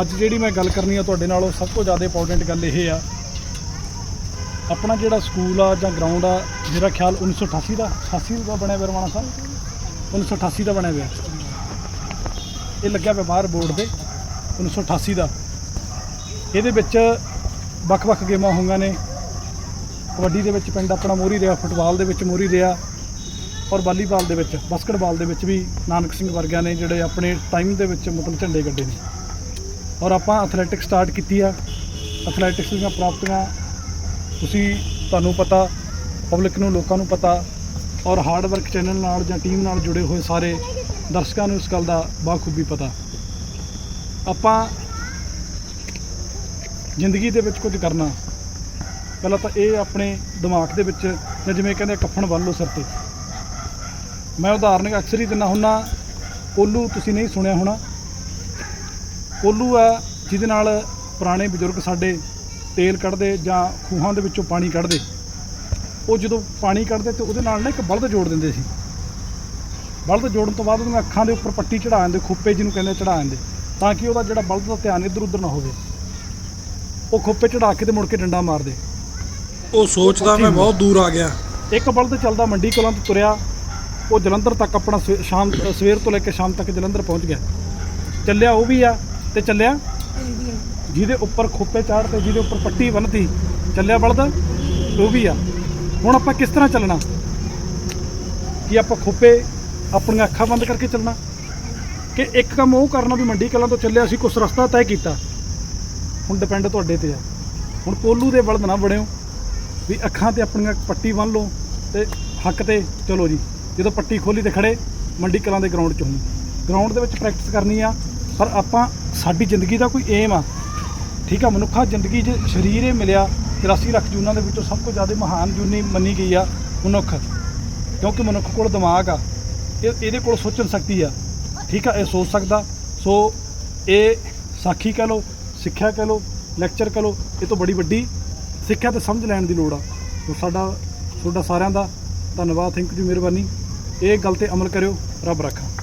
ਅੱਜ ਜਿਹੜੀ ਮੈਂ ਗੱਲ ਕਰਨੀ ਆ ਤੁਹਾਡੇ ਨਾਲ, ਉਹ ਸਭ ਤੋਂ ਜ਼ਿਆਦਾ ਇੰਪੋਰਟੈਂਟ ਗੱਲ ਇਹ ਆ। ਆਪਣਾ ਜਿਹੜਾ ਸਕੂਲ ਆ ਜਾਂ ਗਰਾਊਂਡ ਆ, ਮੇਰਾ ਖਿਆਲ 1988 ਦਾ 88 ਦਾ ਬਣਿਆ ਹੋਇਆ ਰਮਾਣਾ ਸਾਹਿਬ। 1988 ਦਾ ਬਣਿਆ ਹੋਇਆ। ਇਹ ਲੱਗਿਆ ਹੋਇਆ ਬਾਹਰ ਬੋਰਡ ਦੇ 1988 ਦਾ। ਇਹਦੇ ਵਿੱਚ ਵੱਖ-ਵੱਖ ਗੇਮਾਂ ਹੋਈਆਂ ਨੇ। ਕਬੱਡੀ ਦੇ ਵਿੱਚ ਪਿੰਡ ਆਪਣਾ ਮੋਰੀ ਰਿਹਾ, ਫੁੱਟਬਾਲ ਦੇ ਵਿੱਚ ਮੋਰੀ ਰਿਹਾ। ਔਰ ਵਾਲੀਬਾਲ ਦੇ ਵਿੱਚ, ਬਾਸਕਟਬਾਲ ਦੇ ਵਿੱਚ ਵੀ ਨਾਨਕ ਸਿੰਘ ਵਰਗਿਆਂ ਨੇ ਜਿਹੜੇ ਆਪਣੇ ਟਾਈਮ ਦੇ ਵਿੱਚ ਮਤਲਬ ਝੰਡੇ ਗੱਡੇ ਨੇ। ਔਰ ਆਪਾਂ ਐਥਲੈਟਿਕ ਸਟਾਰਟ ਕੀਤੀ ਆ। ਐਥਲੈਟਿਕਸ ਦੀਆਂ ਪ੍ਰਾਪਤੀਆਂ ਤੁਸੀਂ ਤੁਹਾਨੂੰ ਪਤਾ ਪਬਲਿਕ ਨੂੰ, ਲੋਕਾਂ ਨੂੰ ਪਤਾ ਔਰ ਹਾਰਡ ਵਰਕ ਚੈਨਲ ਨਾਲ ਜਾਂ ਟੀਮ ਨਾਲ ਜੁੜੇ ਹੋਏ ਸਾਰੇ ਦਰਸ਼ਕਾਂ ਨੂੰ ਇਸ ਗੱਲ ਦਾ ਬਾਖੂਬੀ ਪਤਾ। ਆਪਾਂ ਜ਼ਿੰਦਗੀ ਦੇ ਵਿੱਚ ਕੁਝ ਕਰਨਾ। ਪਹਿਲਾਂ ਤਾਂ ਇਹ ਆਪਣੇ ਦਿਮਾਗ ਦੇ ਵਿੱਚ ਜਾਂ ਜਿਵੇਂ ਕਹਿੰਦੇ ਕੱਫਣ ਬੰਨ ਲਓ ਸਿਰ ਤੇ। ਮੈਂ ਉਦਾਹਰਨ ਅਕਸਰ ਹੀ ਦਿੰਦਾ ਹੁੰਨਾ ਕੋਲੂ ਤੁਸੀਂ ਨਹੀਂ ਸੁਣਿਆ ਹੋਣਾ। ਕੋਲੂ ਆ ਜਿਹਦੇ ਨਾਲ ਪੁਰਾਣੇ ਬਜ਼ੁਰਗ ਸਾਡੇ ਤੇਲ ਕੱਢਦੇ ਜਾਂ ਖੂਹਾਂ ਦੇ ਵਿੱਚੋਂ ਪਾਣੀ ਕੱਢਦੇ। ਉਹ ਜਦੋਂ ਪਾਣੀ ਕੱਢਦੇ ਤੇ ਉਹਦੇ ਨਾਲ ਨਾ ਇੱਕ ਬਲਦ ਜੋੜ ਦਿੰਦੇ ਸੀ। ਬਲਦ ਜੋੜਨ ਤੋਂ ਬਾਅਦ ਉਹਦੀਆਂ ਅੱਖਾਂ ਦੇ ਉੱਪਰ ਪੱਟੀ ਚੜਾ ਦਿੰਦੇ ਖੋਪੇ ਜਿਹਨੂੰ ਕਹਿੰਦੇ ਚੜਾ ਦਿੰਦੇ ਤਾਂ ਕਿ ਉਹਦਾ ਜਿਹੜਾ ਬਲਦ ਦਾ ਧਿਆਨ ਇੱਧਰ ਉੱਧਰ ਨਾ ਹੋਵੇ। ਉਹ ਖੋਪੇ ਚੜਾ ਕੇ ਤੇ ਮੁੜ ਕੇ ਡੰਡਾ ਮਾਰਦੇ। ਉਹ ਸੋਚਦਾ ਮੈਂ ਬਹੁਤ ਦੂਰ ਆ ਗਿਆ। ਇੱਕ ਬਲਦ ਚੱਲਦਾ ਮੰਡੀ ਕੋਲਾਂ ਤੋਂ ਤੁਰਿਆ ਉਹ ਜਲੰਧਰ ਤੱਕ ਆਪਣਾ ਸ਼ਾਮ ਸਵੇਰ ਤੋਂ ਲੈ ਕੇ ਸ਼ਾਮ ਤੱਕ ਜਲੰਧਰ ਪਹੁੰਚ ਗਿਆ। ਚੱਲਿਆ ਉਹ ਵੀ ਆ ਤੇ ਚੱਲਿਆ? ਜਿਹਦੇ ਉੱਪਰ ਖੋਪੇ ਚਾੜ ਤੇ ਜਿਹਦੇ ਉੱਪਰ ਪੱਟੀ ਬੰਨਤੀ ਚੱਲਿਆ ਬਲਦ? ਉਹ ਵੀ ਆ। ਹੁਣ ਆਪਾਂ ਕਿਸ ਤਰ੍ਹਾਂ ਚੱਲਣਾ? ਕਿ ਆਪਾਂ ਖੋਪੇ ਆਪਣੀਆਂ ਅੱਖਾਂ ਬੰਦ ਕਰਕੇ ਚੱਲਣਾ? ਕਿ ਇੱਕ ਕੰਮ ਉਹ ਕਰਨਾ ਵੀ ਮੰਡੀ ਕਲਾਂ ਤੋਂ ਚੱਲਿਆ ਸੀ, ਕੁਛ ਰਸਤਾ ਤੈਅ ਕੀਤਾ? ਹੁਣ ਡਿਪੈਂਡ ਤੁਹਾਡੇ ਤੇ ਆ। ਹੁਣ ਪੋਲੂ ਦੇ ਬਲਦ ਨਾ ਬਣਿਓ ਵੀ ਅੱਖਾਂ ਤੇ ਆਪਣੀਆਂ ਪੱਟੀ ਬੰਨ ਲਓ ਤੇ ਹੱਕ ਤੇ ਚਲੋ ਜੀ। ਜਦੋਂ ਪੱਟੀ ਖੋਲੀ ਤੇ ਖੜੇ, ਮੰਡੀ ਕਲਾਂ ਦੇ ਗਰਾਊਂਡ 'ਚ ਹੋਣੀ। ਗਰਾਊਂਡ ਦੇ ਵਿੱਚ ਪ੍ਰੈਕਟਿਸ ਕਰਨੀ ਆ। ਪਰ ਆਪਾਂ ਸਾਡੀ ਜ਼ਿੰਦਗੀ ਦਾ ਕੋਈ ਏਮ ਆ। ਠੀਕ ਆ, ਮਨੁੱਖਾ ਜ਼ਿੰਦਗੀ 'ਚ ਸਰੀਰ ਇਹ ਮਿਲਿਆ 83 ਲੱਖ ਜੂਨਾਂ ਦੇ ਵਿੱਚੋਂ ਸਭ ਤੋਂ ਜ਼ਿਆਦਾ ਮਹਾਨ ਜੂਨੀ ਮੰਨੀ ਗਈ ਆ ਮਨੁੱਖ। ਕਿਉਂਕਿ ਮਨੁੱਖ ਕੋਲ ਦਿਮਾਗ ਆ। ਇਹ, ਇਹਦੇ ਕੋਲ ਸੋਚਣ ਸ਼ਕਤੀ ਆ। ਠੀਕ ਆ, ਇਹ ਸੋਚ ਸਕਦਾ। ਸੋ ਇਹ ਸਾਖੀ ਕਹਿ ਲਓ, ਸਿੱਖਿਆ ਕਹਿ ਲਓ, ਲੈਕਚਰ ਕਹਿ ਲਓ, ਇਹ ਤੋਂ ਬੜੀ ਵੱਡੀ ਸਿੱਖਿਆ ਤੇ ਸਮਝ ਲੈਣ ਦੀ ਲੋੜ ਆ। ਸੋ ਸਾਡਾ, ਤੁਹਾਡਾ ਸਾਰਿਆਂ ਦਾ ਧੰਨਵਾਦ, ਥੈਂਕ ਯੂ ਮਿਹਰਬਾਨੀ। ਇਹ ਗੱਲ ਤੇ ਅਮਲ ਕਰਿਓ, ਰੱਬ ਰੱਖਾ।